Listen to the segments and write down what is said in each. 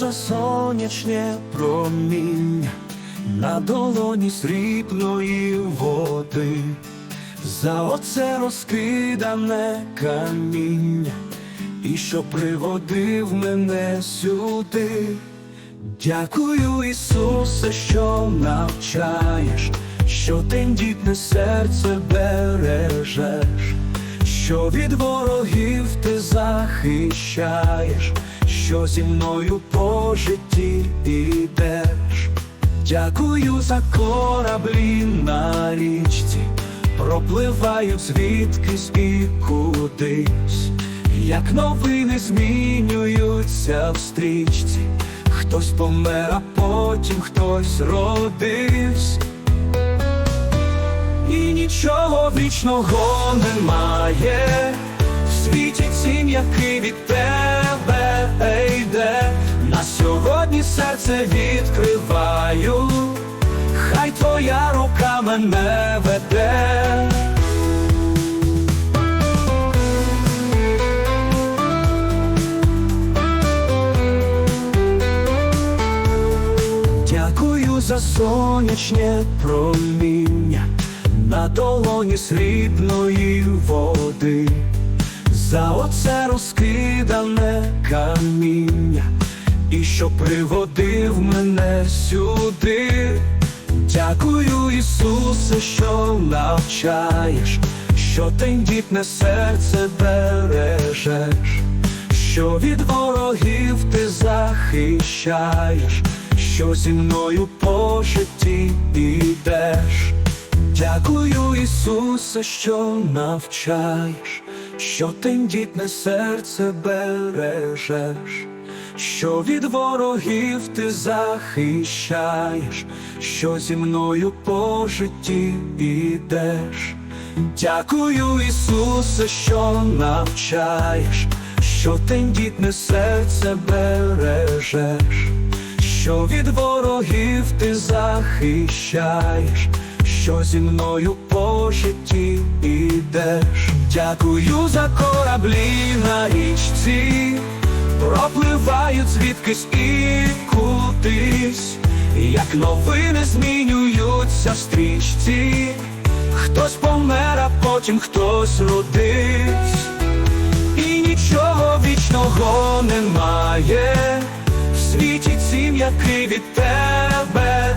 за сонячне проміння на долоні срібної води, за оце розкидане каміння, і що приводив мене сюди. Дякую, Ісусе, що навчаєш, що тендітне серце бережеш, що від ворогів ти захищаєш, що зі мною по житті ідеш. Дякую за кораблі на річці, пропливають звідкись і кудись, як новини змінюються в стрічці, хтось помер, а потім хтось родився. І нічого вічного немає в світі цім, який від тебе серце відкриваю, хай твоя рука мене веде. Дякую за сонячне проміння на долоні срібної води, за оце розкидане каміння, що приводив мене сюди. Дякую, Ісусе, що навчаєш, що тендітне серце бережеш, що від ворогів ти захищаєш, що зі мною по житті ідеш. Дякую, Ісусе, що навчаєш, що тендітне серце бережеш, що від ворогів ти захищаєш, що зі мною по житті ідеш. Дякую, Ісусе, що навчаєш, що тендітне серце бережеш, що від ворогів ти захищаєш, що зі мною по житті ідеш. Дякую за кораблі на річці, пропливають звідкись і кудись, як новини змінюються в стрічці, хтось помер, а потім хтось родився. І нічого вічного немає в світі цім, який від тебе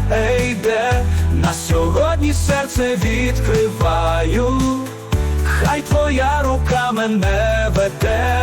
йде. На сьогодні серце відкриваю, хай твоя рука мене веде.